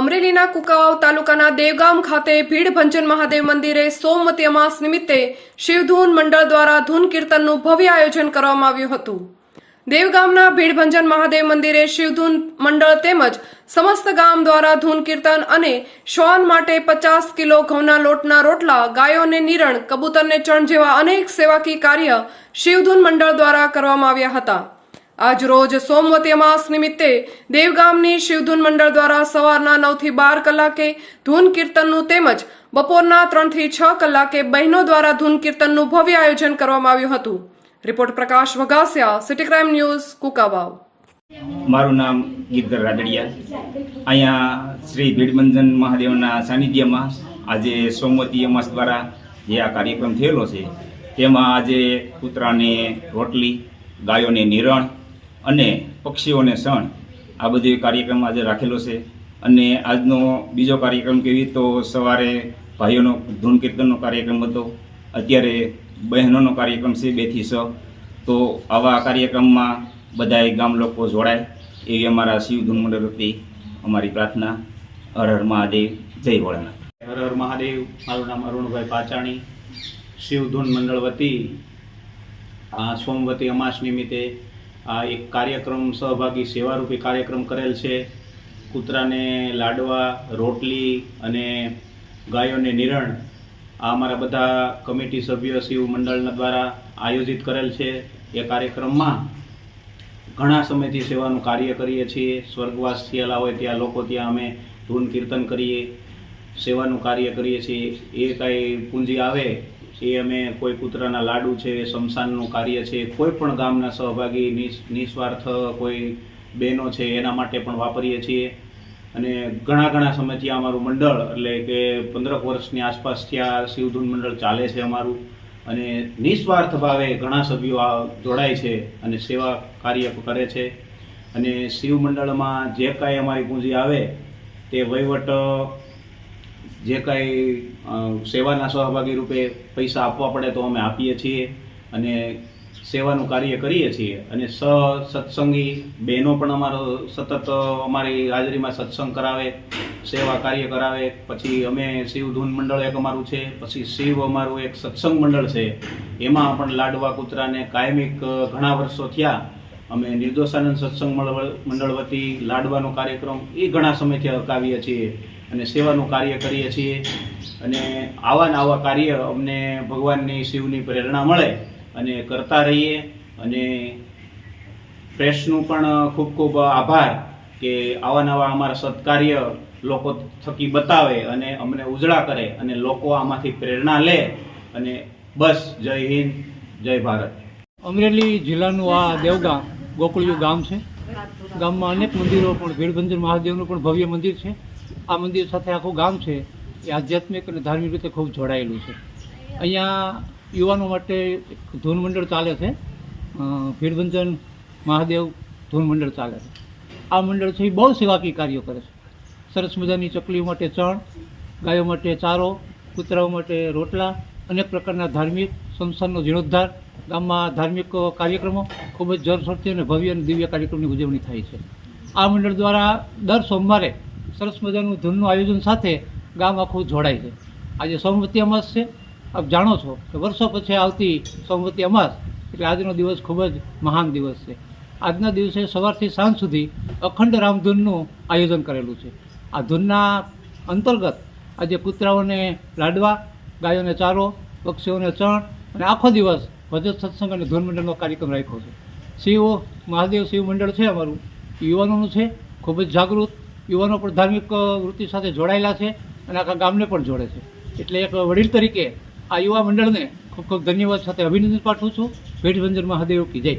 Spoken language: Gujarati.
અમરેલીના કુકાવાવ તાલુકાના દેવગામ ખાતે ભીડ ભંજન મહાદેવ મંદિરે સોમવતી અમાસ નિમિત્તે શિવધૂન મંડળ દ્વારા ધૂન કીર્તનનું ભવ્ય આયોજન કરવામાં આવ્યું હતું. દેવગામના ભીડભંજન મહાદેવ મંદિરે શિવધૂન મંડળ તેમજ સમસ્ત ગામ દ્વારા ધૂન કીર્તન અને શ્વાન માટે પચાસ કિલો ઘઉંના લોટના રોટલા, ગાયોને નિરણ, કબૂતરને ચણ જેવા અનેક સેવાકી કાર્ય શિવધૂન મંડળ દ્વારા કરવામાં આવ્યા હતા. આજ રોજ સોમવતી અમાસ નિમિત્તે દેવગામની શિવધૂન મંડળ દ્વારા સવારના નવથી બાર કલાકે ધૂન કીર્તનનું તેમજ બપોરના ત્રણથી છ કલાકે બહેનો દ્વારા ધૂન કીર્તનનું ભવ્ય આયોજન કરવામાં આવ્યું હતું. Report Prakash Vaghasiya, city crime news, Kukavav. મારું નામ ગીરધર રાદડિયા. અહીંયા શ્રી ભીડમંજન મહાદેવના સાનિધ્યમાં આજે સોમવતી અમાસ દ્વારા જે આ કાર્યક્રમ થયેલો છે, તેમાં આજે કૂતરાને રોટલી, ગાયોને નિરણ અને પક્ષીઓને શણ. આ બધી કાર્યક્રમ આજે રાખેલો છે. અને આજનો બીજો કાર્યક્રમ કેવી તો સવારે ભાઈઓનો ધૂન કીર્તનનો કાર્યક્રમ હતો. અત્યારે બહેનોનો કાર્યક્રમ છે બેથી છ. તો આવા કાર્યક્રમમાં બધાએ ગામ લોકો જોડાય. એવી અમારા શિવ ધૂન મંડળ વતી અમારી પ્રાર્થના. હર હર મહાદેવ. જય ભોળાનાથ. હર હર મહાદેવ. મારું નામ અરુણભાઈ પાચાણી. શિવધૂન મંડળ વતી, આ સોમવતી અમાસ નિમિત્તે આ એક કાર્યક્રમ સહભાગી સેવારૂપી કાર્યક્રમ કરેલ છે. કૂતરાને લાડવા, રોટલી અને ગાયોને નિરણ આ અમારા બધા કમિટી સભ્ય શિવ મંડળના દ્વારા આયોજિત કરેલ છે. એ કાર્યક્રમમાં ઘણા સમયથી સેવાનું કાર્ય કરીએ છીએ. સ્વર્ગવાસ થયેલા હોય ત્યાં લોકો ત્યાં અમે ધૂન કીર્તન કરીએ, સેવાનું કાર્ય કરીએ છીએ. એ કાંઈ પૂંજી આવે એ અમે કોઈ કૂતરાના લાડુ છે, શમશાનનું કાર્ય છે, કોઈ પણ ગામના સહભાગી, નિસ- નિસ્વાર્થ કોઈ બહેનો છે, એના માટે પણ વાપરીએ છીએ. અને ઘણા ઘણા સમયથી અમારું મંડળ, એટલે કે પંદરક વર્ષની આસપાસ ત્યાં શિવધૂન મંડળ ચાલે છે અમારું. અને નિસ્વાર્થ ભાવે ઘણા સભ્યો આ જોડાય છે અને સેવા કાર્ય કરે છે. અને શિવ મંડળમાં જે કાંઈ અમારી પૂંજી આવે, તે વહીવટ જે કાંઈ સેવાના સહભાગી રૂપે પૈસા આપવા પડે તો અમે આપીએ છીએ અને સેવાનું કાર્ય કરીએ છીએ. અને સ સત્સંગી બહેનો પણ અમારો સતત અમારી હાજરીમાં સત્સંગ કરાવે, સેવા કાર્ય કરાવે. પછી અમે શિવ ધૂન મંડળ એક અમારું છે, પછી શિવ અમારું એક સત્સંગ મંડળ છે. એમાં પણ લાડવા કૂતરાને કાયમિક ઘણા વર્ષો થયા. અમે નિર્દોષાનંદ સત્સંગ મંડળ વતી લાડવાનો કાર્યક્રમ એ ઘણા સમયથી અટકાવીએ છીએ. અને સેવાનું કાર્ય કરીએ છીએ. અને આવા ને આવા કાર્ય અમને ભગવાનની શિવની પ્રેરણા મળે અને કરતા રહીએ. અને પ્રેસનું પણ ખૂબ ખૂબ આભાર કે આવા નવા અમારા સત્કાર્ય લોકો થકી બતાવે અને અમને ઉજળા કરે અને લોકો આમાંથી પ્રેરણા લે. અને બસ, જય હિન્દ, જય ભારત. અમરેલી જિલ્લાનું આ દેવગામ, ગોકુળિયું ગામ છે. ગામમાં અનેક મંદિરો પણ, ભીડભંજન મહાદેવનું પણ ભવ્ય મંદિર છે. આ મંદિર સાથે આખું ગામ છે, એ આધ્યાત્મિક અને ધાર્મિક રીતે ખૂબ જોડાયેલું છે. અહીંયા યુવાનો માટે ધૂન મંડળ ચાલે છે. ભીડભંજન મહાદેવ ધૂન મંડળ ચાલે છે. આ મંડળ છે એ બહુ સેવાકીય કાર્યો કરે છે. સરસ મજાની ચકલીઓ માટે ચણ, ગાયો માટે ચારો, કૂતરાઓ માટે રોટલા, અનેક પ્રકારના ધાર્મિક સંસ્થાનનો જીર્ણોદ્ધાર. ગામમાં ધાર્મિક કાર્યક્રમો ખૂબ જ જરશોરથી અને ભવ્ય અને દિવ્ય કાર્યક્રમની ઉજવણી થાય છે. આ મંડળ દ્વારા દર સોમવારે સરસ મજાનું ધૂનનું આયોજન સાથે ગામ આખું જોડાય છે. આજે સોમવતી અમાસ છે. આપ જાણો છો કે વર્ષો પછી આવતી સોમવતી અમાસ એટલે આજનો દિવસ ખૂબ જ મહાન દિવસ છે. આજના દિવસે સવારથી સાંજ સુધી અખંડ રામધૂનનું આયોજન કરેલું છે. આ ધૂનના અંતર્ગત આજે કૂતરાઓને લાડવા, ગાયોને ચારો, પક્ષીઓને ચણ અને આખો દિવસ ભજન, સત્સંગ અને ધૂન મંડળનો કાર્યક્રમ રાખ્યો છે. શિવ મહાદેવ શિવ મંડળ છે અમારું. યુવાનોનું છે. ખૂબ જ જાગૃત યુવાનો પણ ધાર્મિક વૃત્તિ સાથે જોડાયેલા છે અને આખા ગામને પણ જોડે છે. એટલે એક વડીલ તરીકે આ યુવા મંડળને ખૂબ ખૂબ ધન્યવાદ સાથે અભિનંદન પાઠવું છું. ભેટભંજન મહાદેવ કી જય.